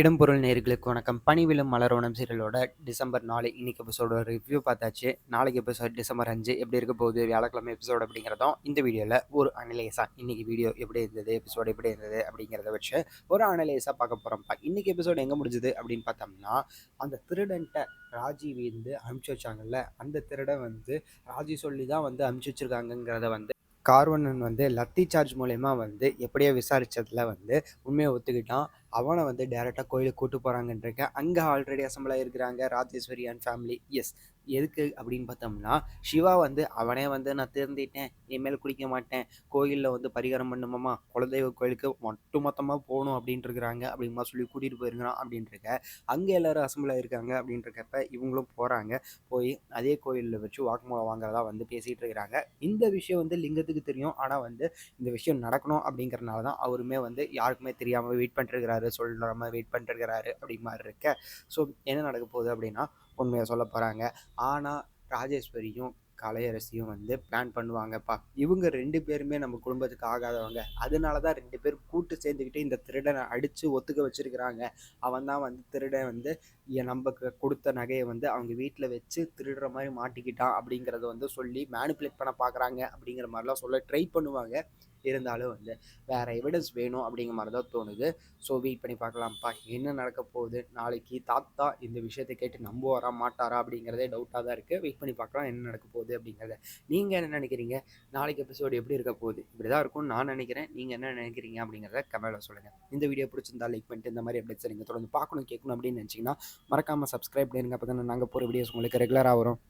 இடம்பொருள் நேர்களுக்கு வணக்கம். பனிவிலும் மலரோணம் சீரியலோட டிசம்பர் நாலு இன்னைக்கு எபிசோட ரிவ்யூ பார்த்தாச்சு. நாளைக்கு எபிசோட் டிசம்பர் அஞ்சு. எப்படி இருக்க போகுது? வியாழக்கிழமை எபிசோட் அப்படிங்கிறதும் இந்த வீடியோவில் ஒரு அனலைஸாக இன்னைக்கு வீடியோ எப்படி இருந்தது? எபிசோடு எப்படி இருந்தது? அப்படிங்கிறத வச்சு ஒரு அனலைஸாக பார்க்க போகிறோம்ப்பா இன்னைக்கு எபிசோடு எங்கே முடிஞ்சது? அப்படின்னு பார்த்தோம்னா அந்த திருடன்ட்ட ராஜி வந்து அனுப்பிச்சி வச்சாங்கல்ல அந்த திருடன் வந்து ராஜி சொல்லி தான் வந்து அனுப்பிச்சி வச்சிருக்காங்கங்கிறத வந்து கார்வனன் வந்து லத்தி சார்ஜ் மூலயமா வந்து எப்படியோ விசாரித்ததில் வந்து உண்மையை ஒத்துக்கிட்டான். அவனை வந்து டேரெக்டாக கோயிலுக்கு கூட்டு போகிறாங்கன்றிருக்கேன் அங்கே ஆல்ரெடி அசம்பிளாக இருக்கிறாங்க ராஜேஸ்வரி அண்ட் ஃபேமிலி எஸ் எதுக்கு அப்படின்னு பார்த்தோம்னா சிவா வந்து அவனே வந்து நான் திருந்திட்டேன். இனிமேல் குடிக்க மாட்டேன். கோயிலில் வந்து பரிகாரம் பண்ணுமாமா குலதெய்வ கோயிலுக்கு மொட்டு மொத்தமாக போகணும் அப்படின்ட்டு இருக்கிறாங்க அப்படிமா சொல்லி கூட்டிகிட்டு போயிருக்கிறான் அப்படின்ட்டு அங்கே எல்லாரும் அசம்பிளாக இருக்காங்க அப்படின்றக்கப்ப இவங்களும் போகிறாங்க போய் அதே கோயிலில் வச்சு வாக்குமூலம் வாங்குறதா வந்து பேசிகிட்டு இருக்கிறாங்க இந்த விஷயம் வந்து லிங்கத்துக்கு தெரியும். ஆனால் வந்து இந்த விஷயம் நடக்கணும் அப்படிங்கிறனால தான் அவருமே வந்து யாருக்குமே தெரியாமல் வெயிட் பண்ணிட்டுருக்கிறாரு. சொல்கிற வெயிட் பண்ணிட்டுருக்கிறாரு அப்படி மாதிரி இருக்க ஸோ என்ன நடக்க போகுது அப்படின்னா உண்மையை சொல்ல போகிறாங்க ஆனால் ராஜேஸ்வரியும் கலையரசியும் வந்து பிளான் பண்ணுவாங்கப்பா. இவங்க ரெண்டு பேருமே நம்ம குடும்பத்துக்கு ஆகாதவங்க. அதனால தான் ரெண்டு பேர் கூட்டு சேர்ந்துக்கிட்டு இந்த திருடனை அடித்து ஒத்துக்க வச்சிருக்கிறாங்க. அவன் தான் வந்து திருடன் வந்து நம்ம கொடுத்த நகையை வந்து அவங்க வீட்டில் வச்சு திருடுற மாதிரி மாட்டிக்கிட்டான் அப்படிங்கிறத வந்து சொல்லி மேனிப்புலேட் பண்ண பார்க்குறாங்க அப்படிங்கிற மாதிரிலாம் சொல்ல ட்ரை பண்ணுவாங்க. இருந்தாலும் வந்து வேறு எவிடன்ஸ் வேணும் அப்படிங்கிற மாதிரி தான் தோணுது. ஸோ வெயிட் பண்ணி பார்க்கலாம்ப்பா. என்ன நடக்க போகுது? நாளைக்கு தாத்தா இந்த விஷயத்தை கேட்டு நம்புவாரா மாட்டாரா அப்படிங்கிறதே டவுட்டாக தான் இருக்குது வெயிட் பண்ணி பார்க்கலாம் என்ன நடக்க போகுது அப்படிங்கிறத. நீங்கள் என்ன நினைக்கிறீங்க? நாளைக்கு எபிசோடு எப்படி இருக்க போகுது? இப்படி தான் இருக்கும்னு நான் நினைக்கிறேன். நீங்கள் என்ன நினைக்கிறீங்க அப்படிங்கிறத கமெண்ட்டில் சொல்லுங்கள் இந்த வீடியோ பிடிச்சிருந்தா லைக் பண்ணிட்டு இந்த மாதிரி அப்டேட்ஸ் நீங்கள் தொடர்ந்து பார்க்கணும் கேட்கணும் அப்படின்னு நினச்சிங்கன்னா மறக்காமல் சப்ஸ்கிரைப் பண்ணிருங்க. அப்போ தான் நாங்கள் போகிற வீடியோஸ் உங்களுக்கு ரெகுலராக வரும்.